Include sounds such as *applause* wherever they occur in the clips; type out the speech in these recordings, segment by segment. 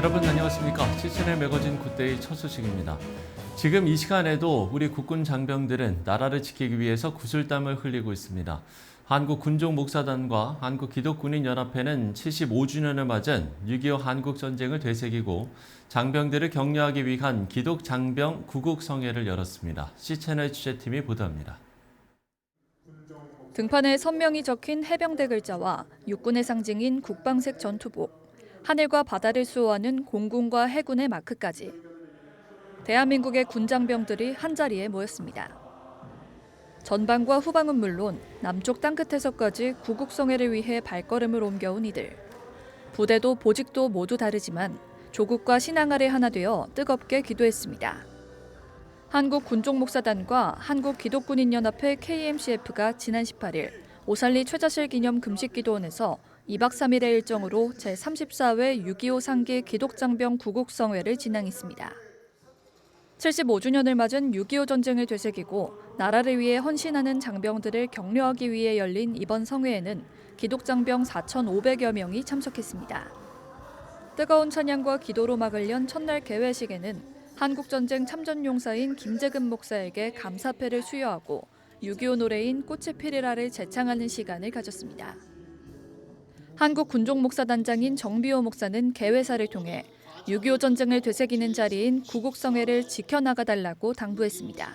여러분 안녕하십니까? 시즌의 매거진 굿데이 첫 소식입니다. 지금 이 시간에도 우리 국군 장병들은 나라를 지키기 위해서 구슬땀을 흘리고 있습니다. 한국 군종 목사단과 한국 기독군인 연합회는 75주년을 맞은 6.25 한국 전쟁을 되새기고 장병들을 격려하기 위한 기독 장병 구국 성회를 열었습니다. C채널 취재팀이 보도합니다. 등판에 선명히 적힌 해병대 글자와 육군의 상징인 국방색 전투복, 하늘과 바다를 수호하는 공군과 해군의 마크까지 대한민국의 군장병들이 한자리에 모였습니다. 전방과 후방은 물론 남쪽 땅끝에서까지 구국성회를 위해 발걸음을 옮겨온 이들. 부대도 보직도 모두 다르지만 조국과 신앙 아래 하나 되어 뜨겁게 기도했습니다. 한국 군종 목사단과 한국 기독군인 연합회 KMCF가 지난 18일 오살리 최자실 기념 금식 기도원에서 2박 3일의 일정으로 제34회 6.25 상기 기독장병 구국성회를 진행했습니다. 75주년을 맞은 6.25 전쟁을 되새기고 나라를 위해 헌신하는 장병들을 격려하기 위해 열린 이번 성회에는 기독장병 4,500여 명이 참석했습니다. 뜨거운 찬양과 기도로 막을 연 첫날 개회식에는 한국전쟁 참전용사인 김재근 목사에게 감사패를 수여하고 6.25 노래인 꽃이 피리라를 재창하는 시간을 가졌습니다. 한국 군종 목사 단장인 정비호 목사는 개회사를 통해 6.25 전쟁을 되새기는 자리인 구국성회를 지켜나가 달라고 당부했습니다.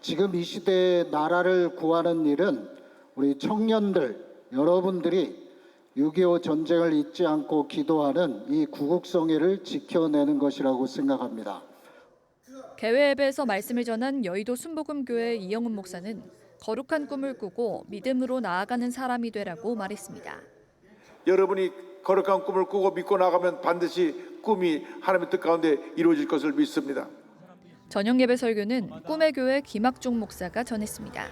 지금 이 시대에 나라를 구하는 일은 우리 청년들 여러분들이 6.25 전쟁을 잊지 않고 기도하는 이 구국성회를 지켜내는 것이라고 생각합니다. 개회 예배에서 말씀을 전한 여의도 순복음교회 이영훈 목사는 거룩한 꿈을 꾸고 믿음으로 나아가는 사람이 되라고 말했습니다. 여러분이 거룩한 꿈을 꾸고 믿고 나가면 반드시 꿈이 하나님의 뜻 가운데 이루어질 것을 믿습니다. 저녁 예배 설교는 꿈의 교회 김학종 목사가 전했습니다.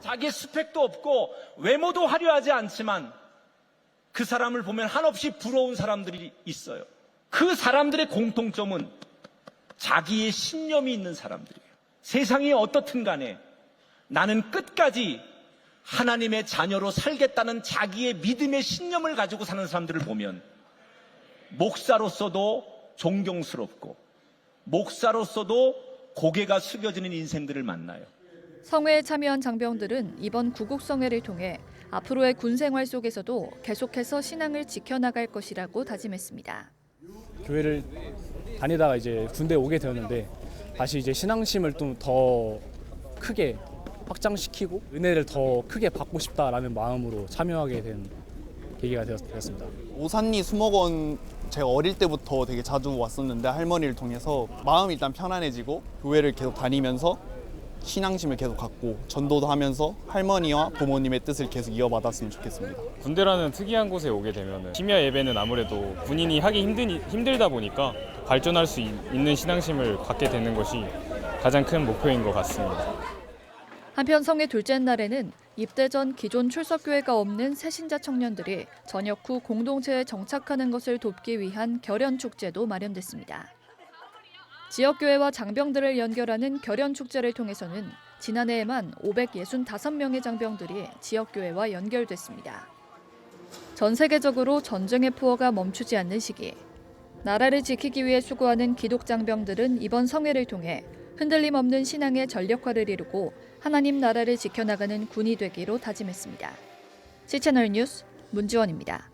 자기 스펙도 없고 외모도 화려하지 않지만 그 사람을 보면 한없이 부러운 사람들이 있어요. 그 사람들의 공통점은 자기의 신념이 있는 사람들이에요. 세상이 어떻든 간에 나는 끝까지 하나님의 자녀로 살겠다는 자기의 믿음의 신념을 가지고 사는 사람들을 보면 목사로서도 존경스럽고 목사로서도 고개가 숙여지는 인생들을 만나요. 성회에 참여한 장병들은 이번 구국 성회를 통해 앞으로의 군 생활 속에서도 계속해서 신앙을 지켜나갈 것이라고 다짐했습니다. 교회를 다니다가 이제 군대 에 오게 되었는데 다시 이제 신앙심을 좀 더 크게 확장시키고 은혜를 더 크게 받고 싶다라는 마음으로 참여하게 된 계기가 되었, 되었습니다. 오산리 수목원 제가 어릴 때부터 되게 자주 왔었는데 할머니를 통해서 마음이 일단 편안해지고 교회를 계속 다니면서 신앙심을 계속 갖고 전도도 하면서 할머니와 부모님의 뜻을 계속 이어받았으면 좋겠습니다. 군대라는 특이한 곳에 오게 되면 심야 예배는 아무래도 군인이 하기 힘든, 힘들다 보니까 발전할 수 있- 있는 신앙심을 갖게 되는 것이 가장 큰 목표인 것 같습니다. 한편 성회 둘째 날에는 입대 전 기존 출석교회가 없는 새신자 청년들이 전역 후 공동체에 정착하는 것을 돕기 위한 결연 축제도 마련됐습니다. 지역교회와 장병들을 연결하는 결연 축제를 통해서는 지난해에만 565명의 장병들이 지역교회와 연결됐습니다. 전 세계적으로 전쟁의 포화가 멈추지 않는 시기, 나라를 지키기 위해 수고하는 기독 장병들은 이번 성회를 통해 흔들림 없는 신앙의 전력화를 이루고 하나님 나라를 지켜나가는 군이 되기로 다짐했습니다. 시채널 뉴스 문지원입니다.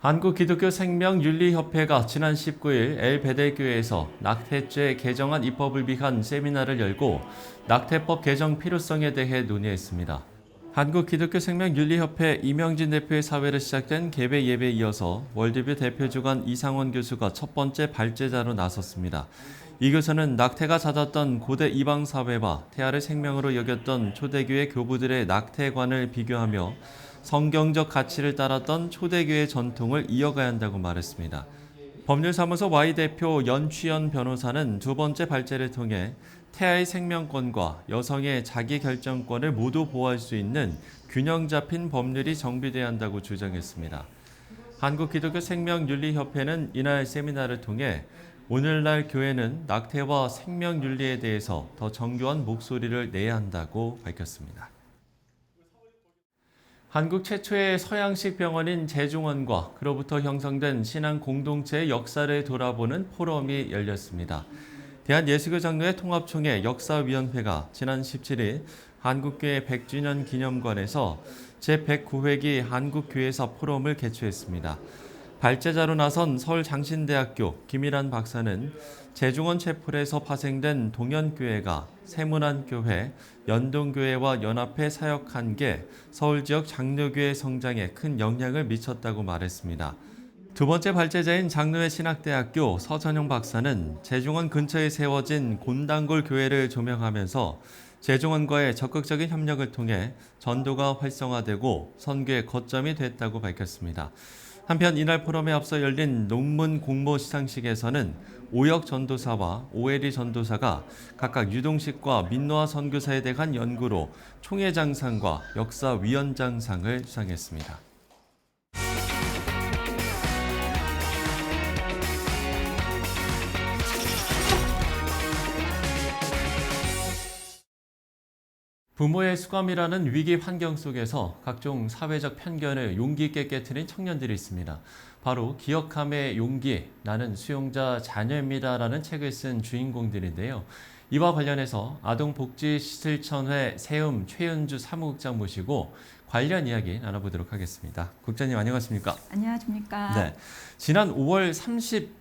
한국기독교생명윤리협회가 지난 19일 엘베델교회에서 낙태죄 개정안 입법을 위한 세미나를 열고 낙태법 개정 필요성에 대해 논의했습니다. 한국 기독교 생명 윤리협회 이명진 대표의 사회로 시작된 개배 예배에 이어서 월드뷰 대표 주간 이상원 교수가 첫 번째 발제자로 나섰습니다. 이 교수는 낙태가 잦았던 고대 이방 사회와 태아를 생명으로 여겼던 초대교회 교부들의 낙태관을 비교하며 성경적 가치를 따랐던 초대교회 전통을 이어가야 한다고 말했습니다. 법률사무소 Y 대표 연취연 변호사는 두 번째 발제를 통해 태아의 생명권과 여성의 자기 결정권을 모두 보호할 수 있는 균형 잡힌 법률이 정비돼야 한다고 주장했습니다. 한국기독교 생명윤리협회는 이날 세미나를 통해 오늘날 교회는 낙태와 생명윤리에 대해서 더 정교한 목소리를 내야 한다고 밝혔습니다. 한국 최초의 서양식 병원인 제중원과 그로부터 형성된 신앙 공동체의 역사를 돌아보는 포럼이 열렸습니다. 대한예수교 장로회 통합총회 역사위원회가 지난 17일 한국교회 100주년 기념관에서 제109회기 한국교회사 포럼을 개최했습니다. 발제자로 나선 서울 장신대학교 김일환 박사는 제중원 채플에서 파생된 동현교회가 세문안교회, 연동교회와 연합해 사역한 게 서울 지역 장로교회 성장에 큰 영향을 미쳤다고 말했습니다. 두 번째 발제자인 장로회 신학대학교 서전용 박사는 제중원 근처에 세워진 곤단골 교회를 조명하면서 제중원과의 적극적인 협력을 통해 전도가 활성화되고 선교의 거점이 됐다고 밝혔습니다. 한편 이날 포럼에 앞서 열린 논문 공모 시상식에서는 오혁 전도사와 오에리 전도사가 각각 유동식과 민노아 선교사에 대한 연구로 총회장상과 역사위원장상을 수상했습니다. 부모의 수감이라는 위기 환경 속에서 각종 사회적 편견을 용기 있게 깨트린 청년들이 있습니다. 바로 기억함의 용기, 나는 수용자 자녀입니다 라는 책을 쓴 주인공들인데요. 이와 관련해서 아동복지시설천회 세움 최은주 사무국장 모시고 관련 이야기 나눠보도록 하겠습니다. 국장님 안녕하십니까? 안녕하십니까. 네. 지난 5월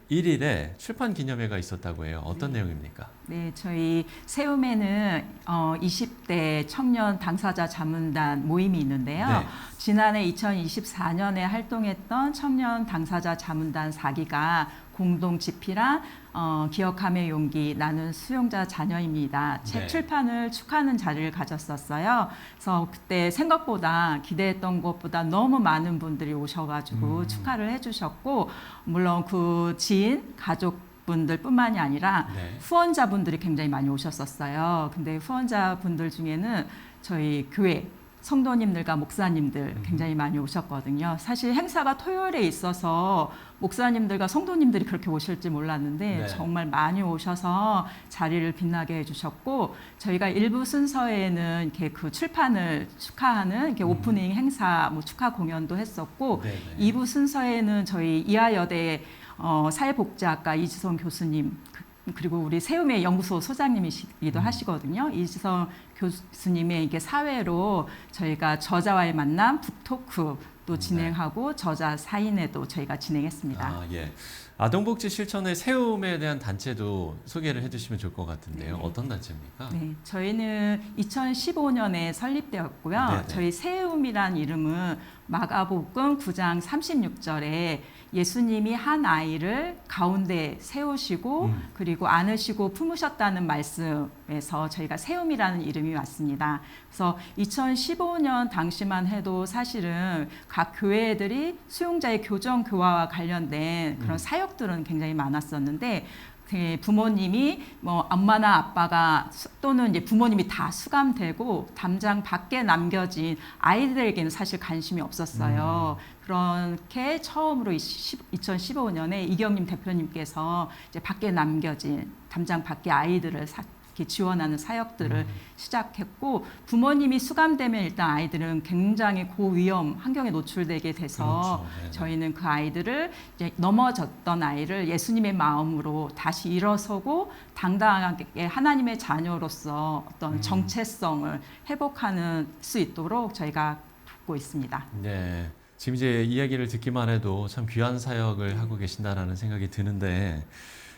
31일에 출판 기념회가 있었다고 해요. 어떤 내용입니까? 네, 저희 세움에는 어, 20대 청년 당사자 자문단 모임이 있는데요. 네. 지난해 2024년에 활동했던 청년 당사자 자문단 4기가 공동 집필한 어, 기억함의 용기 나는 수용자 자녀입니다. 책 네. 출판을 축하하는 자리를 가졌었어요. 그래서 그때 생각보다 기대했던 것보다 너무 많은 분들이 오셔가지고 음. 축하를 해주셨고 물론 그 지인 가족 분들뿐만이 아니라 네. 후원자분들이 굉장히 많이 오셨었어요. 근데 후원자분들 중에는 저희 교회 성도님들과 목사님들 굉장히 많이 오셨거든요. 사실 행사가 토요일에 있어서 목사님들과 성도님들이 그렇게 오실지 몰랐는데 네. 정말 많이 오셔서 자리를 빛나게 해주셨고 저희가 일부 순서에는 이렇게 그 출판을 축하하는 이렇게 오프닝 행사 뭐 축하 공연도 했었고 네네. 2부 순서에는 저희 이하여대 어, 사회복지학과 이지성 교수님 그- 그리고 우리 세움의 연구소 소장님이시기도 음. 하시거든요. 이지성 교수님의 이게 사회로 저희가 저자와의 만남 북토크 또 네. 진행하고 저자 사인회도 저희가 진행했습니다. 아, 예. 아동복지 실천의 세움에 대한 단체도 소개를 해주시면 좋을 것 같은데요. 네. 어떤 단체입니까? 네, 저희는 2015년에 설립되었고요. 네네. 저희 세움이란 이름은 마가복음 9장 36절에 예수님이 한 아이를 가운데 세우시고 음. 그리고 안으시고 품으셨다는 말씀에서 저희가 세움이라는 이름이 왔습니다. 그래서 2015년 당시만 해도 사실은 각 교회들이 수용자의 교정 교화와 관련된 그런 음. 사역들은 굉장히 많았었는데 그 부모님이 뭐 엄마나 아빠가 수- 또는 이제 부모님이 다 수감되고 담장 밖에 남겨진 아이들에게는 사실 관심이 없었어요. 그렇게 처음으로 2015년에 이경림 대표님께서 이제 밖에 남겨진 담장 밖에 아이들을 사- 이렇게 지원하는 사역들을 시작했고 부모님이 수감되면 일단 아이들은 굉장히 고위험 환경에 노출되게 돼서 그렇죠. 네네. 저희는 그 아이들을 이제 넘어졌던 아이를 예수님의 마음으로 다시 일어서고 당당하게 하나님의 자녀로서 어떤 음. 정체성을 회복하는 수 있도록 저희가 돕고 있습니다. 네. 지금 이제 이야기를 듣기만 해도 참 귀한 사역을 하고 계신다라는 생각이 드는데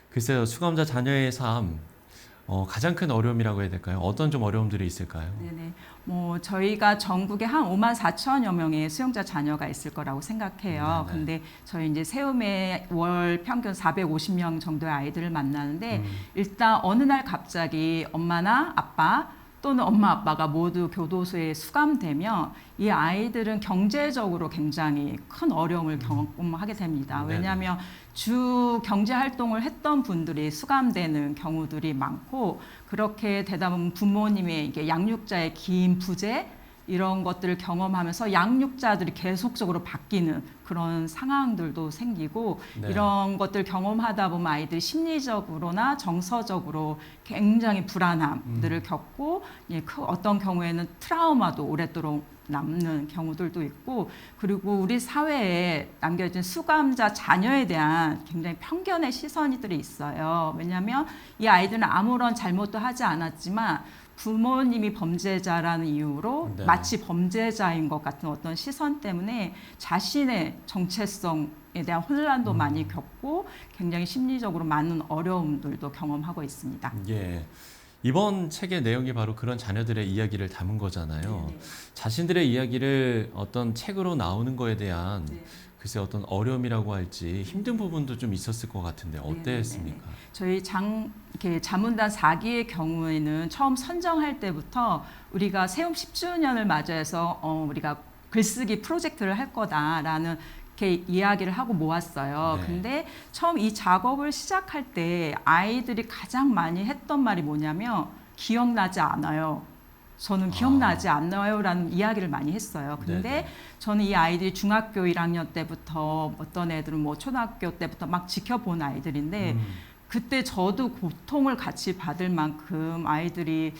글쎄요 수감자 자녀의 삶 어, 가장 큰 어려움이라고 해야 될까요? 어떤 좀 어려움들이 있을까요? 네네. 뭐 저희가 전국에 한 5만 4천여 명의 수용자 자녀가 있을 거라고 생각해요. 네네. 근데 저희 이제 세움에 월 평균 450명 정도의 아이들을 만나는데 음. 일단 어느 날 갑자기 엄마나 아빠 또는 엄마 아빠가 모두 교도소에 수감되면 이 아이들은 경제적으로 굉장히 큰 어려움을 경험하게 됩니다. 왜냐하면 주 경제 활동을 했던 분들이 수감되는 경우들이 많고 그렇게 되다 보면 부모님의 이게 양육자의 긴 부재 이런 것들을 경험하면서 양육자들이 계속적으로 바뀌는 그런 상황들도 생기고 네. 이런 것들 경험하다 보면 아이들이 심리적으로나 정서적으로 굉장히 불안함들을 음. 겪고 예, 그 어떤 경우에는 트라우마도 오랫도록 남는 경우들도 있고 그리고 우리 사회에 남겨진 수감자 자녀에 대한 굉장히 편견의 시선이들이 있어요. 왜냐하면 이 아이들은 아무런 잘못도 하지 않았지만 부모님이 범죄자라는 이유로 네. 마치 범죄자인 것 같은 어떤 시선 때문에 자신의 정체성에 대한 혼란도 음. 많이 겪고 굉장히 심리적으로 많은 어려움들도 경험하고 있습니다. 예. 이번 책의 내용이 바로 그런 자녀들의 이야기를 담은 거잖아요. 네, 자신들의 이야기를 어떤 책으로 나오는 거에 대한 네. 글쎄 어떤 어려움이라고 할지 힘든 부분도 좀 있었을 것 같은데 네, 어땠습니까? 저희 장 이렇게 자문단 4기의 경우에는 처음 선정할 때부터 우리가 세움 10주년을 맞이해서 어, 우리가 글쓰기 프로젝트를 할 거다라는 이렇게 이야기를 하고 모았어요. 네. 근데 처음 이 작업을 시작할 때 아이들이 가장 많이 했던 말이 뭐냐면 기억나지 않아요. 저는 기억나지 않아요라는 이야기를 많이 했어요. 근데 네네. 저는 이 아이들이 중학교 1학년 때부터 어떤 애들은 뭐 초등학교 때부터 막 지켜본 아이들인데 음. 그때 저도 고통을 같이 받을 만큼 아이들이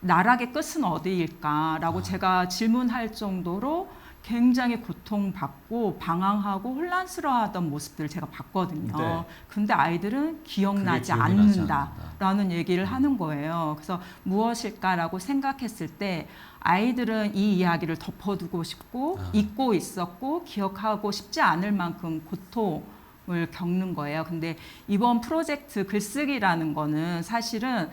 나락의 끝은 어디일까라고 아. 제가 질문할 정도로 굉장히 고통받고 방황하고 혼란스러워하던 모습들을 제가 봤거든요. 네. 근데 아이들은 기억나지 않는다라는 얘기를 하는 거예요. 그래서 무엇일까라고 생각했을 때 아이들은 이 이야기를 덮어두고 싶고 아. 잊고 있었고 기억하고 싶지 않을 만큼 고통 을 겪는 거예요. 근데 이번 프로젝트 글쓰기라는 거는 사실은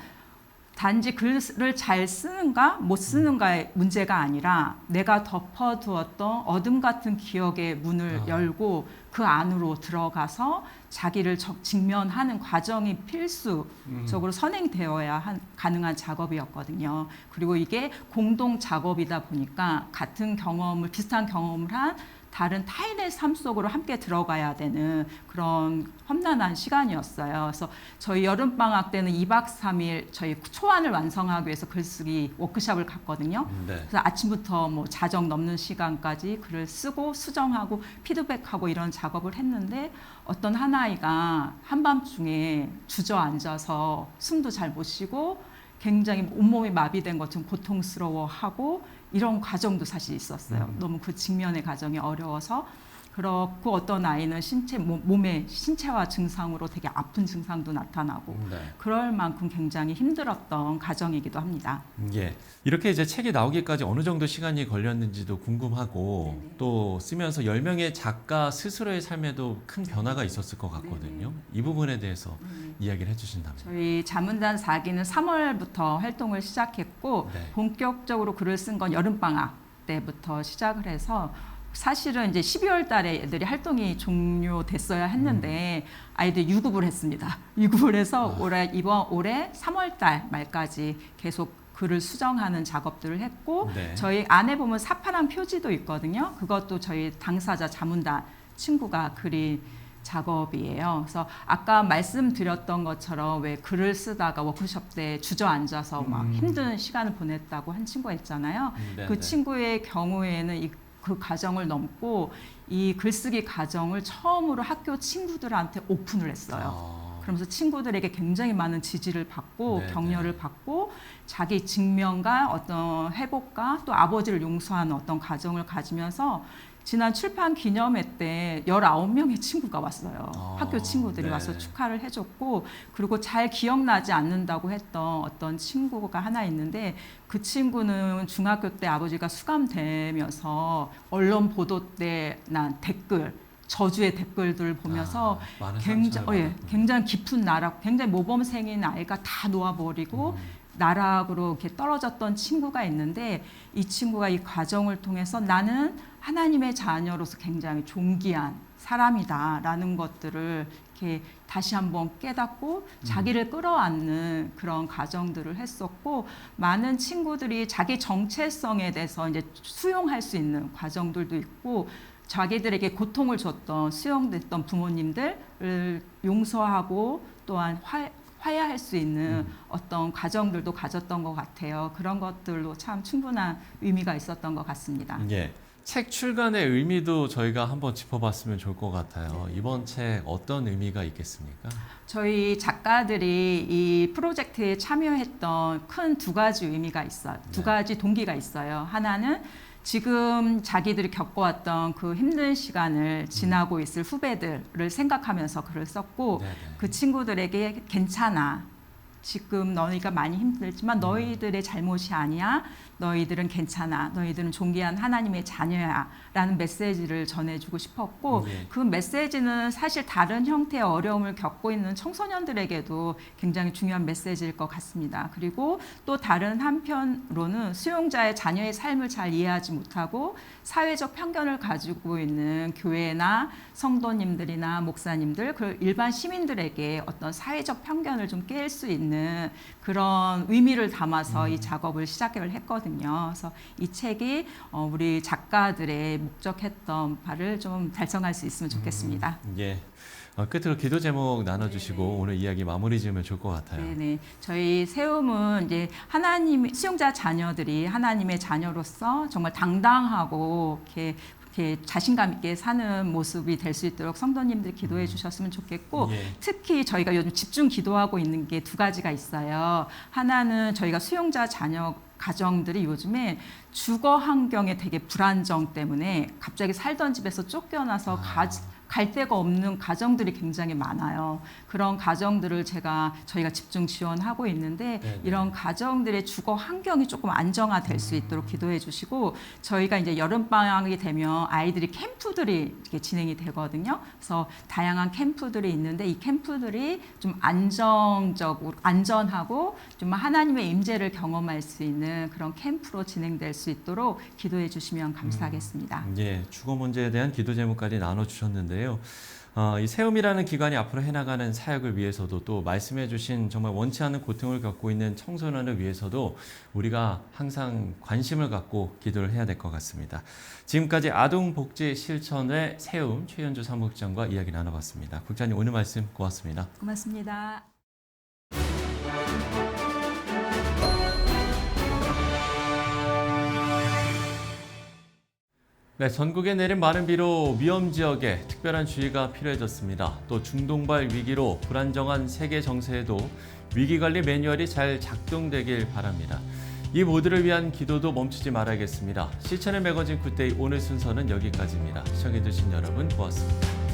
단지 글을 잘 쓰는가 못 쓰는가의 문제가 아니라 내가 덮어두었던 어둠 같은 기억의 문을 아. 열고 그 안으로 들어가서 자기를 적- 직면하는 과정이 필수적으로 선행되어야 한, 가능한 작업이었거든요. 그리고 이게 공동 작업이다 보니까 같은 경험을 비슷한 경험을 한 다른 타인의 삶 속으로 함께 들어가야 되는 그런 험난한 시간이었어요. 그래서 저희 여름 방학 때는 2박 3일 저희 초안을 완성하기 위해서 글쓰기 워크숍을 갔거든요. 네. 그래서 아침부터 뭐 자정 넘는 시간까지 글을 쓰고 수정하고 피드백하고 이런 작업을 했는데 어떤 한 아이가 한밤중에 주저앉아서 숨도 잘 못 쉬고 굉장히 온몸이 마비된 것처럼 고통스러워하고 이런 과정도 사실 있었어요. 음. 너무 그 직면의 과정이 어려워서 그렇고 어떤 아이는 신체 몸- 몸의 신체화 증상으로 되게 아픈 증상도 나타나고 네. 그럴 만큼 굉장히 힘들었던 과정이기도 합니다. 예. 이렇게 이제 책이 나오기까지 어느 정도 시간이 걸렸는지도 궁금하고 또 쓰면서 10명의 작가 스스로의 삶에도 큰 변화가 있었을 것 같거든요. 이 부분에 대해서 이야기를 해 주신다면. 저희 자문단 4기는 3월부터 활동을 시작했고 네. 본격적으로 글을 쓴 건 여름방학 때부터 시작을 해서 사실은 이제 12월 달에 애들이 활동이 종료됐어야 했는데 아이들 유급을 했습니다. *laughs* 유급을 해서 아. 올해 이번 올해 3월 달 말까지 계속 글을 수정하는 작업들을 했고 네. 저희 안에 보면 사파란 표지도 있거든요. 그것도 저희 당사자 자문단 친구가 그린 작업이에요. 그래서 아까 말씀드렸던 것처럼 왜 글을 쓰다가 워크숍 때 주저앉아서 막 음. 힘든 시간을 보냈다고 한 친구가 있잖아요. 네, 그 네. 친구의 경우에는 이, 그 과정을 넘고 이 글쓰기 과정을 처음으로 학교 친구들한테 오픈을 했어요. 아, 그러면서 친구들에게 굉장히 많은 지지를 받고 네, 격려를 네. 받고 자기 직면과 어떤 회복과 또 아버지를 용서하는 어떤 과정을 가지면서 지난 출판 기념회 때 19명의 친구가 왔어요. 아, 학교 친구들이 네. 와서 축하를 해줬고 그리고 잘 기억나지 않는다고 했던 어떤 친구가 하나 있는데 그 친구는 중학교 때 아버지가 수감되면서 언론 보도 때 난 댓글 저주의 댓글들을 보면서 아, 굉장히, 어, 예. 굉장히 깊은 나락, 굉장히 모범생인 아이가 다 놓아버리고 음. 나락으로 이렇게 떨어졌던 친구가 있는데 이 친구가 이 과정을 통해서 나는 하나님의 자녀로서 굉장히 존귀한 사람이다라는 것들을 이렇게 다시 한번 깨닫고 자기를 끌어안는 그런 과정들을 했었고 많은 친구들이 자기 정체성에 대해서 이제 수용할 수 있는 과정들도 있고 자기들에게 고통을 줬던 수용됐던 부모님들을 용서하고 또한 화, 화해할 수 있는 음. 어떤 과정들도 가졌던 것 같아요. 그런 것들로 참 충분한 의미가 있었던 것 같습니다. 예. 책 출간의 의미도 저희가 한번 짚어봤으면 좋을 것 같아요. 이번 책 어떤 의미가 있겠습니까? 저희 작가들이 이 프로젝트에 참여했던 큰 두 가지 의미가 있어요. 두 네. 가지 동기가 있어요. 하나는 지금 자기들이 겪어왔던 그 힘든 시간을 지나고 있을 후배들을 생각하면서 글을 썼고 네네. 그 친구들에게 괜찮아. 지금 너희가 많이 힘들지만 너희들의 잘못이 아니야. 너희들은 괜찮아. 너희들은 존귀한 하나님의 자녀야. 라는 메시지를 전해주고 싶었고 예. 그 메시지는 사실 다른 형태의 어려움을 겪고 있는 청소년들에게도 굉장히 중요한 메시지일 것 같습니다. 그리고 또 다른 한편으로는 수용자의 자녀의 삶을 잘 이해하지 못하고 사회적 편견을 가지고 있는 교회나 성도님들이나 목사님들, 그 일반 시민들에게 어떤 사회적 편견을 좀 깰 수 있는 그런 의미를 담아서 이 작업을 시작을 했거든요. 그래서 이 책이 어, 우리 작가들의 목적했던 바를 좀 달성할 수 있으면 좋겠습니다. 예. 어, 끝으로 기도 제목 나눠주시고 오늘 이야기 마무리 지으면 좋을 것 같아요. 네네. 저희 세움은 이제 하나님 수용자 자녀들이 하나님의 자녀로서 정말 당당하고 이렇게 이렇게 자신감 있게 사는 모습이 될 수 있도록 성도님들이 기도해 주셨으면 좋겠고 예. 특히 저희가 요즘 집중 기도하고 있는 게 두 가지가 있어요. 하나는 저희가 수용자 자녀 가정들이 요즘에 주거 환경에 되게 불안정 때문에 갑자기 살던 집에서 쫓겨나서 가, 갈 데가 없는 가정들이 굉장히 많아요. 그런 가정들을 제가 저희가 집중 지원하고 있는데 네네. 이런 가정들의 주거 환경이 조금 안정화될 수 있도록 기도해 주시고 저희가 이제 여름 방학이 되면 아이들이 캠프들이 이렇게 진행이 되거든요. 그래서 다양한 캠프들이 있는데 이 캠프들이 좀 안정적으로 안전하고 좀 하나님의 임재를 경험할 수 있는 그런 캠프로 진행될 수 있도록 기도해 주시면 감사하겠습니다. 예, 주거 문제에 대한 기도 제목까지 나눠 주셨는데 요. 어, 이 세움이라는 기관이 앞으로 해나가는 사역을 위해서도 또 말씀해주신 정말 원치 않는 고통을 겪고 있는 청소년을 위해서도 우리가 항상 관심을 갖고 기도를 해야 될 것 같습니다. 지금까지 아동복지 실천의 세움 최현주 사무국장과 이야기 나눠봤습니다. 국장님 오늘 말씀 고맙습니다. 고맙습니다. 네, 전국에 내린 많은 비로 위험 지역에 특별한 주의가 필요해졌습니다. 또 중동발 위기로 불안정한 세계 정세에도 위기 관리 매뉴얼이 잘 작동되길 바랍니다. 이 모두를 위한 기도도 멈추지 말아야겠습니다. 시천의 매거진 굿데이 오늘 순서는 여기까지입니다. 시청해주신 여러분 고맙습니다.